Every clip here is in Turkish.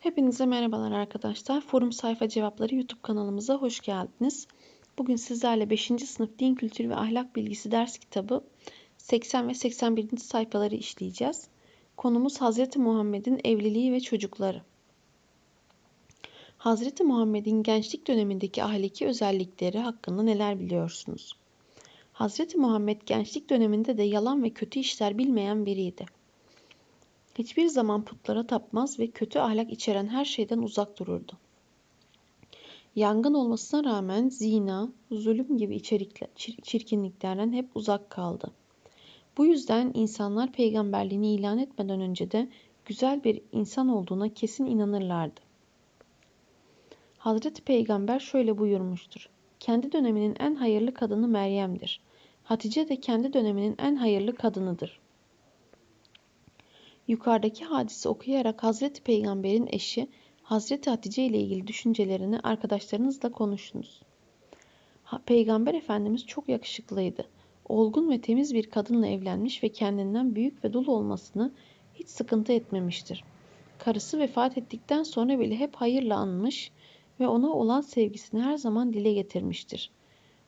Hepinize merhabalar arkadaşlar. Forum Sayfa Cevapları YouTube kanalımıza hoş geldiniz. Bugün sizlerle 5. sınıf Din Kültürü ve Ahlak Bilgisi ders kitabı 80 ve 81. sayfaları işleyeceğiz. Konumuz Hazreti Muhammed'in evliliği ve çocukları. Hazreti Muhammed'in gençlik dönemindeki ahlaki özellikleri hakkında neler biliyorsunuz? Hazreti Muhammed gençlik döneminde de yalan ve kötü işler bilmeyen biriydi. Hiçbir zaman putlara tapmaz ve kötü ahlak içeren her şeyden uzak dururdu. Yangın olmasına rağmen zina, zulüm gibi içerikler, çirkinliklerden hep uzak kaldı. Bu yüzden insanlar peygamberliğini ilan etmeden önce de güzel bir insan olduğuna kesin inanırlardı. Hazreti Peygamber şöyle buyurmuştur. Kendi döneminin en hayırlı kadını Meryem'dir. Hatice de kendi döneminin en hayırlı kadınıdır. Yukarıdaki hadisi okuyarak Hazreti Peygamber'in eşi Hazreti Hatice ile ilgili düşüncelerini arkadaşlarınızla konuşunuz. Peygamber Efendimiz çok yakışıklıydı. Olgun ve temiz bir kadınla evlenmiş ve kendinden büyük ve dul olmasını hiç sıkıntı etmemiştir. Karısı vefat ettikten sonra bile hep hayırla anmış ve ona olan sevgisini her zaman dile getirmiştir.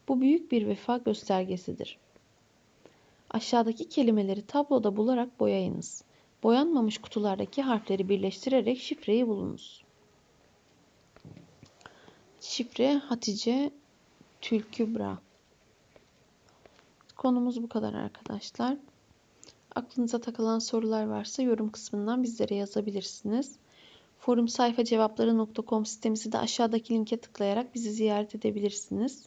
Bu büyük bir vefa göstergesidir. Aşağıdaki kelimeleri tabloda bularak boyayınız. Boyanmamış kutulardaki harfleri birleştirerek şifreyi bulunuz. Şifre Hatice Tülkübra. Konumuz bu kadar arkadaşlar. Aklınıza takılan sorular varsa yorum kısmından bizlere yazabilirsiniz. Forum sayfa cevapları.com sitemizi de aşağıdaki linke tıklayarak bizi ziyaret edebilirsiniz.